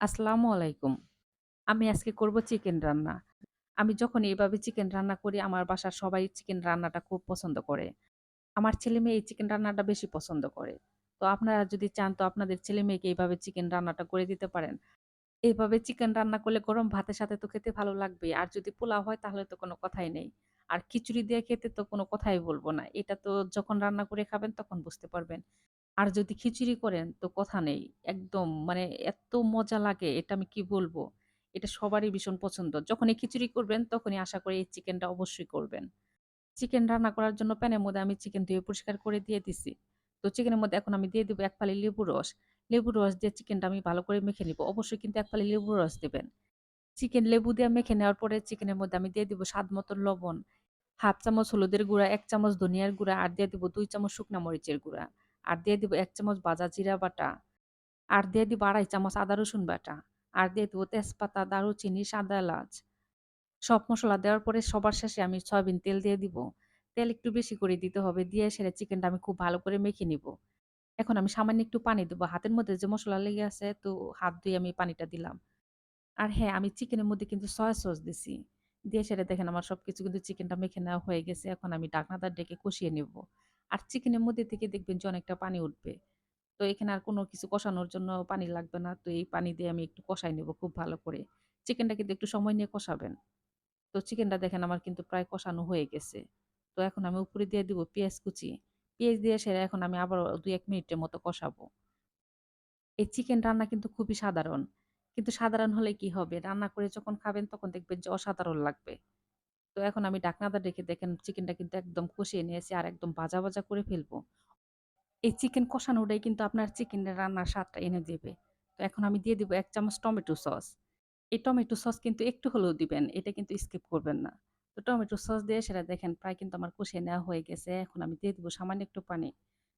আসসালামু আলাইকুম। আমি আজকে করব চিকেন রান্না। আমি যখন এইভাবে চিকেন রান্না করি, আমার বাসার সবাই চিকেন রান্নাটা খুব পছন্দ করে। আমার ছেলে-মেয়ে এই চিকেন রান্নাটা বেশি পছন্দ করে। তো আপনারা যদি চান তো আপনাদের ছেলে-মেয়েকে এইভাবে চিকেন রান্নাটা করে দিতে পারেন। এভাবে চিকেন রান্না করলে গরম ভাতের সাথে তো খেতে ভালো লাগবেই। আর যদি পোলাও হয় তাহলে তো কোনো কথাই নেই। আর খিচুড়ি দিয়ে খেতে তো কোনো কথাই বলব না। এটা তো যখন রান্না করে খাবেন তখন বুঝতে পারবেন। আর যদি খিচুড়ি করেন তো কথা নেই। একদম মানে এত মজা লাগে, এটা আমি কি বলব এটা সবারই ভীষণ পছন্দ। যখনই খিচুড়ি করবেন তখনই আশা করি এই চিকেনটা অবশ্যই করবেন। চিকেন রান্না করার জন্য প্যানের মধ্যে আমি চিকেন ধুয়ে পরিষ্কার করে দিয়ে দিছি। তো চিকেনের মধ্যে এখন আমি দিয়ে দিব ১ ফালি লেবুর রস। লেবুর রস দিয়ে চিকেনটা আমি ভালো করে মেখে নিব। অবশ্যই কিন্তু ১ ফালি লেবুর রস দিবেন। চিকেন লেবু দিয়ে মেখে নেওয়ার পরে চিকেনের মধ্যে আমি দিয়ে দিব স্বাদ মতো লবণ, 1/2 চামচ হলুদের গুঁড়া, ১ চামচ ধনিয়ার গুঁড়া আর দিয়ে দিব ২ চামচ শুকনা মরিচের গুঁড়া। আর দিয়ে দিব ১ চামচ ভাজা জিরা বাটা। আর দিয়ে দিব ২.৫ চামচ আদা রসুন বাটা। আর দিয়ে দিব তেজপাতা, দারুচিনি, সাদা এলাচ। সব মশলা দেওয়ার পরে সবার শেষে আমি সয়াবিন তেল দিয়ে দিব। তেল একটু বেশি করে দিতে হবে। দিয়ে সেরে চিকেনটা আমি খুব ভালো করে মেখে নিব। এখন আমি সামান্য একটু পানি দেবো হাতের মধ্যে যে মশলা লেগে আছে তো হাত ধুয়ে আমি পানিটা দিলাম। আর হ্যাঁ, আমি চিকেনের মধ্যে কিন্তু সয়া সস দিছি। দিয়ে সেটা দেখেন আমার সবকিছু কিন্তু চিকেনটা মেখে নেওয়া হয়ে গেছে। এখন আমি ডাকনাদার ডেকে কষিয়ে নিব। আর চিকেনের মধ্যে থেকে দেখবেন যে অনেকটা পানি উঠবে। তো এখানে আর কোনো কিছু কষানোর জন্য পানি লাগবে না। তো এই পানি দিয়ে আমি একটু কষাই নেব খুব ভালো করে। চিকেনটা কিন্তু একটু সময় নিয়ে কষাবেন। তো চিকেনটা দেখেন আমার কিন্তু প্রায় কষানো হয়ে গেছে। তো এখন আমি উপরে দিয়ে দিব পেঁয়াজ কুচি। পেঁয়াজ দিয়ে সেরে এখন আমি আবারও ২-১ মিনিটের মতো কষাবো। এই চিকেন রান্না কিন্তু খুবই সাধারণ। কিন্তু সাধারণ হলে কি হবে? রান্না করে যখন খাবেন তখন দেখবেন যে অসাধারণ লাগবে। তো এখন আমি ঢাকনাটা ঢেকে দেখেন চিকেনটা কিন্তু একদম কষিয়ে নিয়েছি আর একদম ভাজা, ভাজা করে ফেলব। এই চিকেন কষানোটাই কিন্তু আপনার চিকেনের রান্নার স্বাদটা এনে দেবে। তো এখন আমি দিয়ে দিব এক চামচ টমেটো সস। এই টমেটো সস কিন্তু একটু হলেও দিবেন। এটা কিন্তু স্কিপ করবেন না। তো টমেটো সস দিয়ে সেটা দেখেন প্রায় কিন্তু আমার কষিয়ে নেওয়া হয়ে গেছে। এখন আমি দিয়ে দিব সামান্য একটু পানি।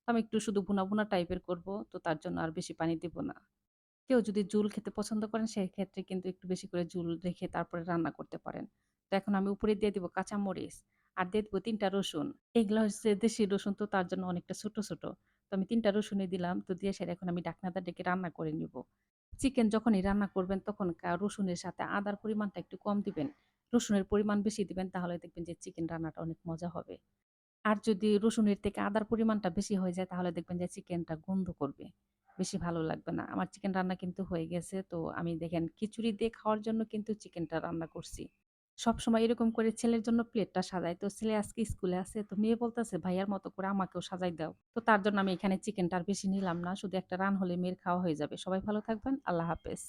আমি একটু শুধু ভুনা, ভুনা টাইপের করব। তো তার জন্য আর বেশি পানি দিব না। কেউ যদি ঝোল খেতে পছন্দ করেন সেক্ষেত্রে কিন্তু একটু বেশি করে ঝোল রেখে তারপরে রান্না করতে পারেন। তো এখন আমি উপরে দিয়ে দিব কাঁচামরিচ আর দিয়ে দিব ৩ টা রসুন। এগুলো হচ্ছে দেশি রসুন তো তার জন্য অনেকটা ছোট, ছোট। তো আমি ৩ টা রসুনই দিলাম। তো দিয়ে সেটা এখন আমি ঢাকনাটা ডেকে রান্না করে নিব। চিকেন যখনই রান্না করবেন তখন রসুনের সাথে আদার পরিমাণটা একটু কম দিবেন। রসুনের পরিমাণ বেশি দিবেন তাহলে দেখবেন যে চিকেন রান্নাটা অনেক মজা হবে। আর যদি রসুনের থেকে আদার পরিমাণটা বেশি হয়ে যায় তাহলে দেখবেন যে চিকেনটা গন্ধ করবে। বেশি ভালো লাগবে না। আমার চিকেন রান্না কিন্তু হয়ে গেছে। তো আমি দেখেন খিচুড়ি দিয়ে খাওয়ার জন্য কিন্তু চিকেনটা রান্না করছি। সবসময় এরকম করে ছেলের জন্য প্লেটটা সাজাই। তো ছেলে আজকে স্কুলে আছে। তো মেয়ে বলতেছে, "ভাইয়ার মতো করে আমাকেও সাজাই দাও।" তো তার জন্য আমি এখানে চিকেনটা আর বেশি নিলাম না। শুধু একটা রান হলে মেয়ের খাওয়া হয়ে যাবে। সবাই ভালো থাকবেন। আল্লাহ হাফেজ।